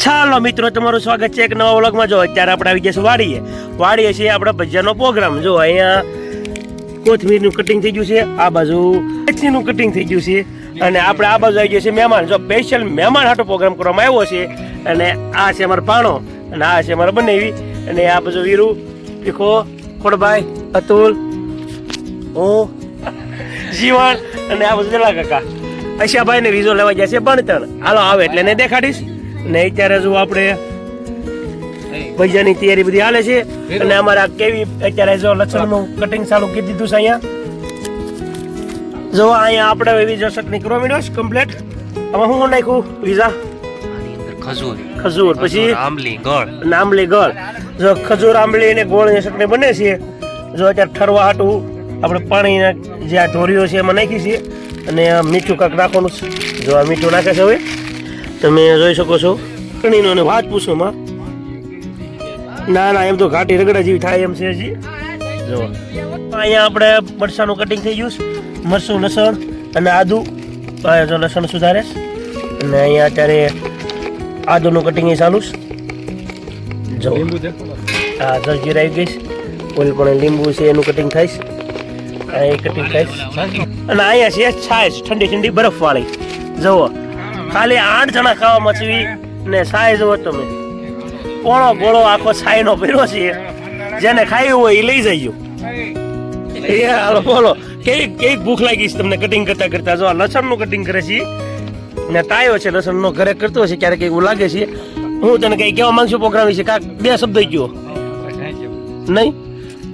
ચાલો મિત્રો, તમારું સ્વાગત છે એક નવા વ્લોગમાં. જો અત્યારે આપણે આવી જશે વાડીએ. વાડીએ છીએ આપણે ભજીયાનો પ્રોગ્રામ. જો અહીંયા કોથમીરનું કટિંગ થઈ ગયું છે, આ બાજુ મેથીનું કટિંગ થઈ ગયું છે, અને આપણે આ બાજુ આવી જશે મહેમાન. જો સ્પેશિયલ મહેમાન હાટો પ્રોગ્રામ કરવામાં આવ્યો છે, અને આ છે અમારો પાણો અને આ છે અમારા બનેવી, અને આ બાજુ વીરુ પીખો ખોડભાઈ, અતુલ, હું જીવણ અને આ બધું જલા કાકા. અશાભાઈ ને વિઝો લેવા ગયા છે બણતણ હાલો, આવે એટલે એને દેખાડીશ. ને અત્યારે જો આપણે ભજીયાની તૈયારી બધી હાલે છે અને અમારા કેવી અત્યારે જો લસણનું કટિંગ ચાલુ કરી દીધું છે અહીંયા. જો અહીંયા આપણે એવી જો સટની કરવા માંડ્યો છે કમ્પ્લીટ હવે હું નાખ્યું? વિઝા ખજૂર. ખજૂર પછી? આંબલી ગળ. આંબલી ગળ. જો ખજૂર આંબલી અને ગોળની ચટણી બને છે. જો અત્યારે ઠરવા હાટું આપણે પાણીના જે આ ઢોરીઓ છે એમાં નાખી છે. અને મીઠું કાંક નાખવાનું છે. જો આ મીઠું નાખે છે હવે. તમે જોઈ શકો છો. કણીનો અને વાત પૂછો માં. ના ના એમ તો ઘાટી રગડા જેવી થાય એમ છે હજી. જો. અહીંયા આપણે મરસાનું કટિંગ થઈ ગયું છે. મરસું લસણ અને આદુ. જો લસણ સુધારે અને અહીંયા અત્યારે આદુનું કટિંગ ચાલુ છે. જો. હા જલજીર આવી ગઈ છે. ઓલી પણ લીંબુ છે એનું કટિંગ થાય છે. એ કટિંગ થાય છે. અને અહીંયા છે છાશ ઠંડી ઠંડી બરફ વાળી જુઓ. ખાલી આઠ જણા ખાવા મચવી ને સાય જુઓ તમે. પોણો ગોળો આખો છાયનો પીરો છે. જેને ખાયું હોય એ લઈ જજો. એ હાલો, બોલો. કેવી કેવી ભૂખ લાગી છે તમને કટિંગ કરતા કરતા? જો લસણનું કટિંગ કરે છે. ને તાયો છે, લસણનો ઘરે કરતો હશે ક્યારેક એવું લાગે છે. હું તને કઈ કેવા માંગશો પ્રોગ્રામ વિશે? કાંક બે શબ્દ કયો. નહીં?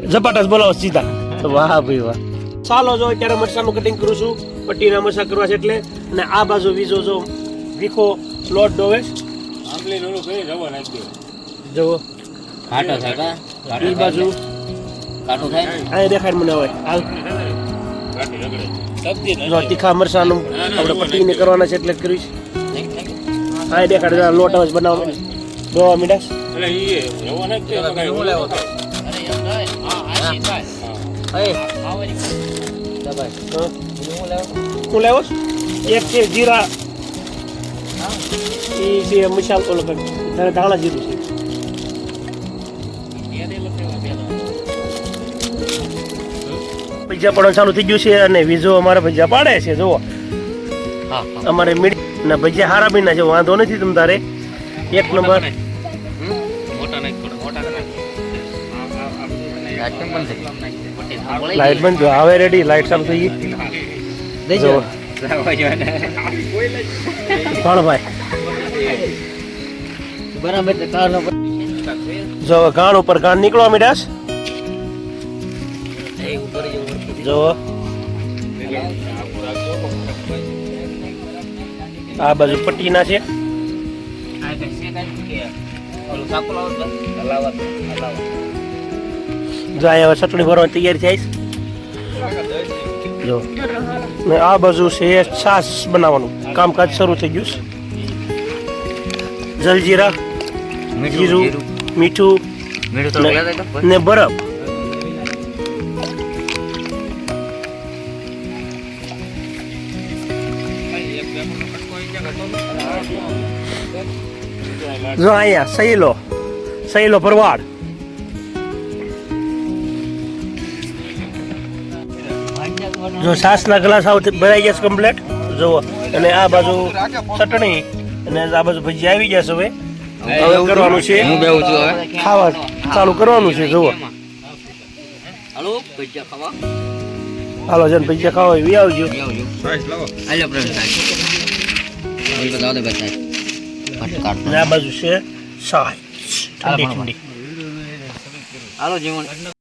ઝપાટા બોલાવો સીધા. વાહ ભાઈ વાહ. ચાલો, જો અત્યારે મરચાનું કટિંગ કરું છું. પટ્ટીના મરચા કરવા છે એટલે. અને આ બાજુ બીજો જો વીખો લોટ ડોવે જવો. કાટો થાય એ બાજુ. કાટો થાય આ દેખાડ મને હવે. હાલ. તીખા મરચાનું આપણે પટ્ટીને કરવાના છે એટલે જ કરીશ. દેખાડ જરા લોટ દોવા મીઠા હું લેવો? એક છે જીરા એ છે મસાલ ઓલો ધાણા જીરું છે. ભજીયા પણ ચાલુ થઈ ગયું છે અને વીજો અમારે ભજીયા પાડે છે જુઓ. હા અમારે મીડી ના ભજીયા હારા બીના છે વાંધો નથી તમ તારે. એક નંબર. લાઈટ બંધ જો હવે રેડી લાઈટ ચાલુ થઈ ગઈ. જો ભાણભાઈ. બરાબર જો ગાણ ઉપર ગાણ નીકળવા મીડાશ. જો. આ બાજુ પટ્ટીના છે. જો અહીંયા હવે ચટણી ભરવાની તૈયારી થાય છે. જો. ને આ બાજુ છે છાશ બનાવવાનું. કામકાજ શરૂ થઈ ગયું છે. જલજીરા જીરું મીઠું ને બરફ. જો અહીંયા સહેલો સહેલો ભરવાડ. જો સાસના ગ્લાસ આવ ભરાઈ ગયા છે કમ્પ્લેટ જુઓ. અને આ બાજુ ચટણી અને આ બાજુ ભજી આવી જશે હવે. હવે કરવાનું છે. હું બેહું છું હવે ખાવા ચાલુ કરવાનું છે જુઓ. હાલો ભજીયા ખાવા. હાલો જન ભજીયા ખાવા એવી આવજો. હાલો પ્રવીણ સાહેબ. ભાઈ આ બાજુ છે સાય ઠંડી ઠંડી. હાલો જીવન.